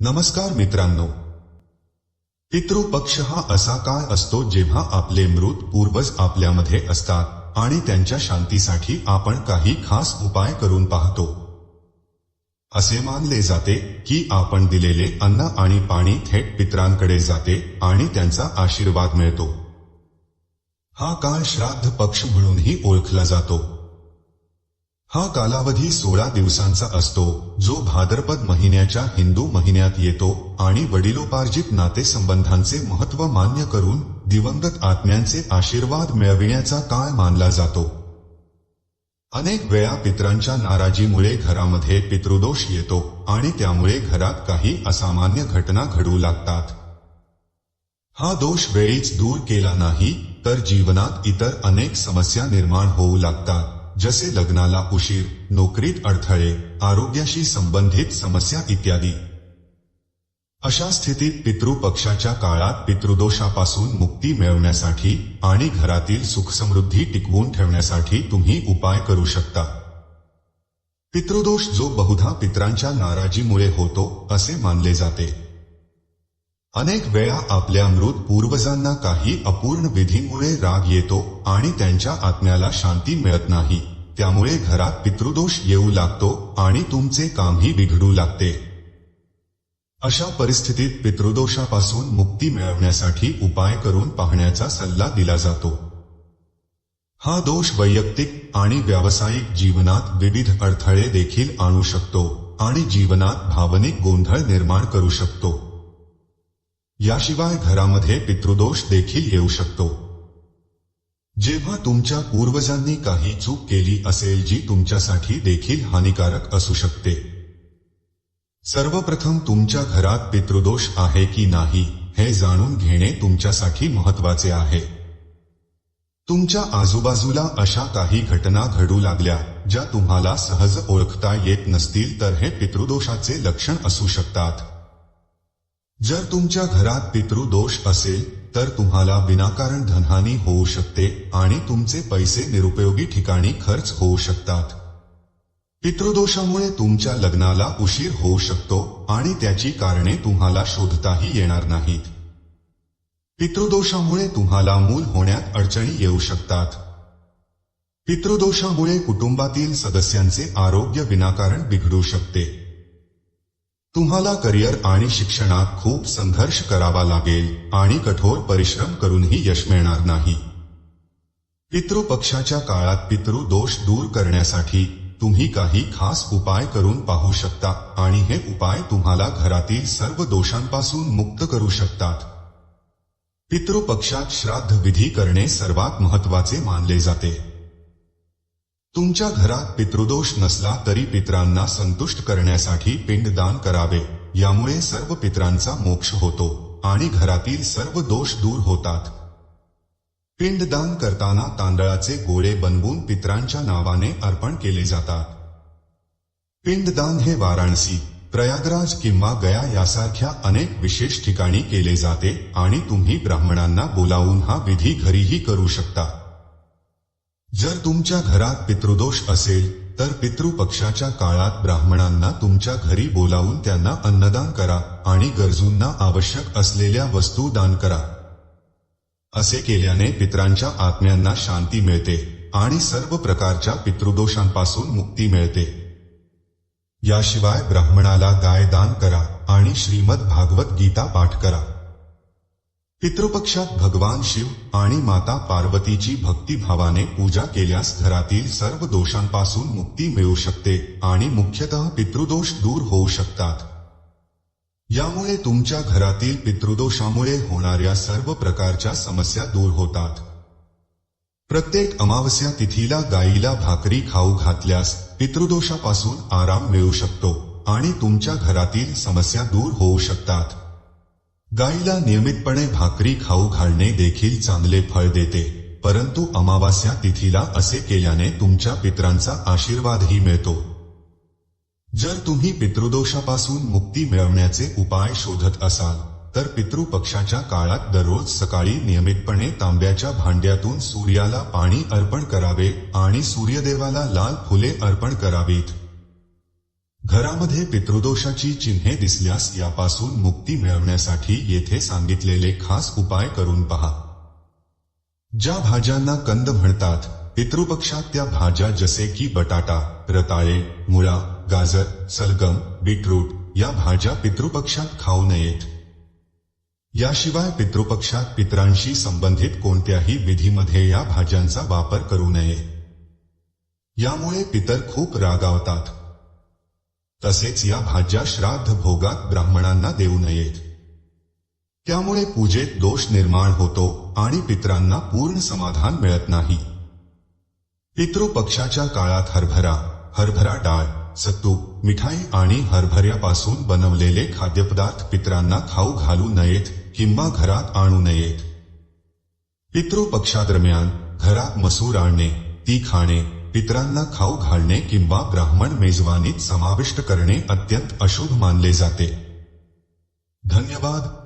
नमस्कार मित्रांनो. पितृपक्ष हा असा काळ असतो जेव्हा आपले मृत पूर्वज आपल्यामध्ये असतात आणि त्यांच्या शांतीसाठी आपण काही खास उपाय करून पाहतो. असे मानले जाते की आपण दिलेले अन्न आणि पाणी थेट पित्रांकडे जाते आणि त्यांचा आशीर्वाद मिळतो. हा काळ श्राद्ध पक्ष म्हणूनही ओळखला जातो. हा कालावधी सोळा दिवसांचा असतो जो भाद्रपद महिन्याच्या हिंदू महिन्यात येतो आणि वडिलोपार्जित नातेसंबंधांचे महत्त्व मान्य करून दिवंगत आत्म्यांचे आशीर्वाद मिळविण्याचा काळ मानला जातो. अनेक वेळा पित्रांच्या नाराजीमुळे घरामध्ये पितृदोष येतो आणि त्यामुळे घरात काही असामान्य घटना घडू लागतात. हा दोष वेळीच दूर केला नाही तर जीवनात इतर अनेक समस्या निर्माण होऊ लागतात. जसे लग्नाला उशीर नोकरीत अडथळे आरोग्याशी संबंधित समस्या इत्यादी. अशा स्थितीत पितृपक्षाच्या काळात पितृदोषापासून मुक्ती मिळवण्यासाठी आणि घरातील सुखसमृद्धी टिकवून ठेवण्यासाठी तुम्ही उपाय करू शकता. पितृदोष जो बहुधा पित्रांच्या नाराजीमुळे होतो असे मानले जाते. अनेक वेळा आपल्या मृत पूर्वजांना काही अपूर्ण विधीमुळे राग येतो आणि त्यांच्या आत्म्याला शांती मिळत नाही. त्यामुळे घरात पितृदोष येऊ लागतो आणि तुमचे कामही बिघडू लागते. अशा परिस्थितीत पितृदोषापासून मुक्ती मिळवण्यासाठी उपाय करून पाहण्याचा सल्ला दिला जातो. हा दोष वैयक्तिक आणि व्यावसायिक जीवनात विविध अडथळे देखील आणू शकतो आणि जीवनात भावनिक गोंधळ निर्माण करू शकतो. याशिवाय घरामध्ये पितृदोष देखील येऊ शकतो. जेव्हा तुमच्या पूर्वजांनी काही चूक केली असेल जी तुमच्यासाठी देखील हानिकारक असू शकते. सर्वप्रथम तुमच्या घरात पितृदोष आहे की नाही हे जाणून घेणे तुमच्यासाठी महत्त्वाचे आहे. तुमच्या आजूबाजूला अशा काही घटना घडू लागल्या ज्या तुम्हाला सहज ओळखता येत नसतील तर हे पितृदोषाचे लक्षण असू शकतात. जर तुमच्या घरात पितृदोष असेल तर तुम्हाला विनाकारण धनहानी होऊ शकते आणि तुमचे पैसे निरुपयोगी ठिकाणी खर्च होऊ शकतात. पितृदोषामुळे तुमच्या लग्नाला उशीर होऊ शकतो आणि त्याची कारणे तुम्हाला शोधताही येणार नाहीत. पितृदोषामुळे तुम्हाला मूल होण्यात अडचणी येऊ शकतात. पितृदोषामुळे कुटुंबातील सदस्यांचे आरोग्य विनाकारण बिघडू शकते. तुम्हाला करिअर आणि शिक्षणात खूप संघर्ष करावा लागेल आणि कठोर परिश्रम करूनही यश मिळणार नाही. पितृपक्षाच्या काळात पितृ दोष दूर करण्यासाठी तुम्ही काही खास उपाय करून पाहू शकता आणि हे उपाय तुम्हाला घरातील सर्व दोषांपासून मुक्त करू शकतात. पितृपक्षात श्राद्ध विधी करणे सर्वात महत्त्वाचे मानले जाते. तुमच्या घरात पितृदोष नसला तरी पित्रांना संतुष्ट करण्यासाठी पिंडदान करावे. यामुळे सर्व पित्रांचा मोक्ष होतो आणि घरातील सर्व दोष दूर होतात. पिंडदान करताना तांदळाचे गोळे बनवून पित्रांच्या नावाने अर्पण केले जातात. पिंडदान हे वाराणसी प्रयागराज किंवा गया यासारख्या अनेक विशेष ठिकाणी केले जाते आणि तुम्ही ब्राह्मणांना बोलावून हा विधी घरीही करू शकता. जर तुमच्या घरात पितृदोष असेल तर पितृपक्षाच्या काळात ब्राह्मणांना तुमच्या घरी बोलावून त्यांना अन्नदान करा आणि गरजूंना आवश्यक असलेल्या वस्तू दान करा. असे केल्याने पित्रांच्या आत्म्यांना शांती मिळते आणि सर्व प्रकारच्या पितृदोषांपासून मुक्ती मिळते. याशिवाय ब्राह्मणाला गाय दान करा आणि श्रीमद भागवत गीता पाठ करा. पितृपक्षात भगवान शिव आणि माता पार्वतीची भक्तिभावाने पूजा केल्यास घरातील सर्व दोषांपासून मुक्ती मिळू शकते आणि मुख्यतः पितृदोष दूर होऊ शकतात. यामुळे तुमच्या घरातील पितृदोषामुळे होणाऱ्या सर्व प्रकारच्या समस्या दूर होतात. प्रत्येक अमावस्या तिथीला गाईला भाकरी खाऊ घातल्यास पितृदोषापासून आराम मिळू शकतो आणि तुमच्या घरातील समस्या दूर होऊ शकतात. गायीला नियमितपणे भाकरी खाऊ घालणे देखील चांगले फळ देते. परंतु अमावास्या तिथीला असे केल्याने तुमच्या पित्रांचा आशीर्वादही मिळतो. जर तुम्ही पितृदोषापासून मुक्ती मिळवण्याचे उपाय शोधत असाल तर पितृपक्षाच्या काळात दररोज सकाळी नियमितपणे तांब्याच्या भांड्यातून सूर्याला पाणी अर्पण करावे आणि सूर्यदेवाला लाल फुले अर्पण करावीत. घरामध्ये पितृदोषाची चिन्हे दिसल्यास यापासून मुक्ती मिळवण्यासाठी येथे सांगितलेले खास उपाय करून पहा. ज्या भाज्यांना कंद म्हणतात पितृपक्षात त्या भाज्या जसे की बटाटा रताळे मुळा गाजर सलगम बीटरूट या भाज्या पितृपक्षात खाऊ नयेत. याशिवाय पितृपक्षात पितरांशी संबंधित कोणत्याही विधीमध्ये या भाज्यांचा वापर करू नये. यामुळे पितर खूप रागावतात. तसेच या भाज्या श्राद्ध भोगात ब्राह्मणांना देऊ नयेत. त्यामुळे पूजेत दोष निर्माण होतो आणि पितरांना पूर्ण समाधान मिळत नाही. पितृपक्षाच्या काळात हरभरा हरभरा डाळ सत्तू मिठाई आणि हरभऱ्यापासून बनवलेले खाद्यपदार्थ पितरांना खाऊ घालू नयेत किंवा घरात आणू नयेत. पितृपक्षादरम्यान घरात मसूर आणणे ती खाणे पितरांना खाऊ घालणे किंवा ब्राह्मण मेजवानीत समाविष्ट करणे अत्यंत अशुभ मानले जाते. धन्यवाद.